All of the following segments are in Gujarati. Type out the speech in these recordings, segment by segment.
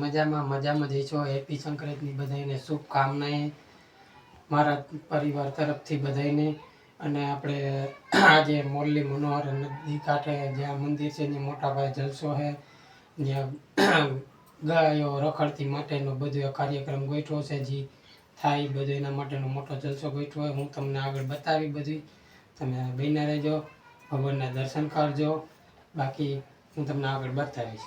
મજામાં મજામાં જઈશો હેપી સંક્રાંતની બધાને શુભકામનાએ મારા પરિવાર તરફથી બધાને. અને આપણે આજે મોરલી મનોહર નદી કાંઠે જ્યાં મંદિર છે ત્યાં મોટાભાઈ જલસો છે જ્યાં ગાયો રખડતી માટેનો બધો કાર્યક્રમ ગોઠવો છે. જે થાય બધો એના માટેનો મોટો જલસો ગોઠવો હું તમને આગળ બતાવી બધી. તમે બહીને રહેજો. ભગવાનના દર્શન કરજો. બાકી હું તમને આગળ બતાવીશ.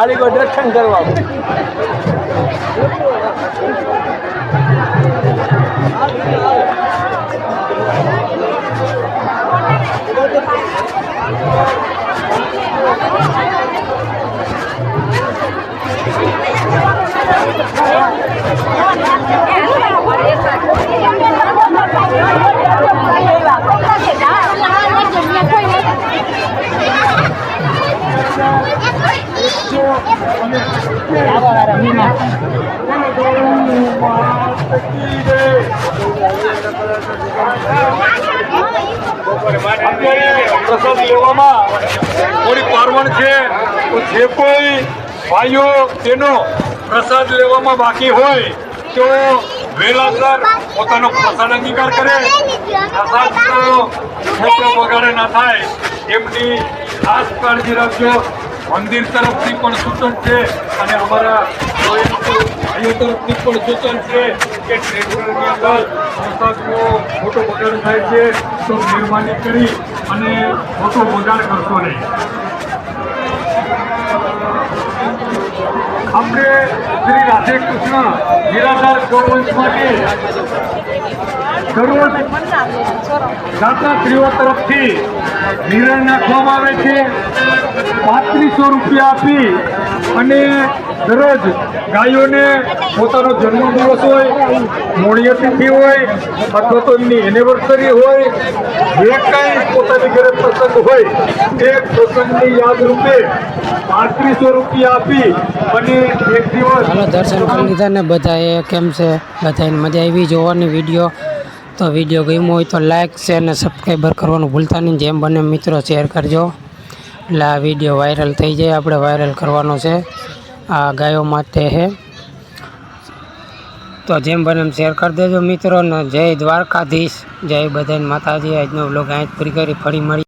ગયા ખાલી કરવા Thank કરવા. પ્રસાદ લેવામાં જે કોઈ ભાઈઓ તેનો પ્રસાદ લેવામાં બાકી હોય, તો વહેલાસર પોતાનો પ્રસાદ અંગીકાર કરે. પ્રસાદનો મોટો બગાડે ના થાય. એમની ખાસ કાળજી રાખજો. મંદિર તરફથી પણ સૂચન છે અને અમારા ભાઈઓ તરફથી પણ સૂચન છે કે ટ્રેક્ટરની અંદર પ્રસાદનો મોટો બગાડ થાય છે, તો મહેરબાની કરી અને મોટો બગાડ કરશો નહીં. આપણે શ્રી રાધે કૃષ્ણ નિરાધાર ગૌવંશ માટે દરરોજ દાતા સ્ત્રીઓ તરફથી નિર્ણય નાખવામાં આવે છે. પાંત્રીસો રૂપિયા આપી અને દરરોજ ગાયોને પોતાનો જન્મદિવસ હોય મોડી હોય, અથવા તો એમની એનિવર્સરી હોય, જે કાંઈ પોતાની ઘરે પ્રસંગ હોય, તે પ્રસંગની યાદ રૂપે પાંત્રીસો રૂપિયા આપી અને એક દિવસ દર્શન કરી લીધા ને બધાએ, કેમ છે? બધાને મજા આવી જોવાની વીડિયો. તો વીડિયો ગમ્યો હોય તો લાઇક શેર અને સબસ્ક્રાઈબર કરવાનું ભૂલતા નહીં. જેમ બને મિત્રો શેર કરજો. એટલે આ વીડિયો વાયરલ થઈ જાય, આપણે વાયરલ કરવાનો છે. આ ગાયો માટે છે તો જેમ બને એમ શેર કરી દેજો મિત્રો ને જય દ્વારકાધીશ. જય બધાને માતાજી. આજનો બ્લોગ અહીં પૂરી કરી. ફરી મળી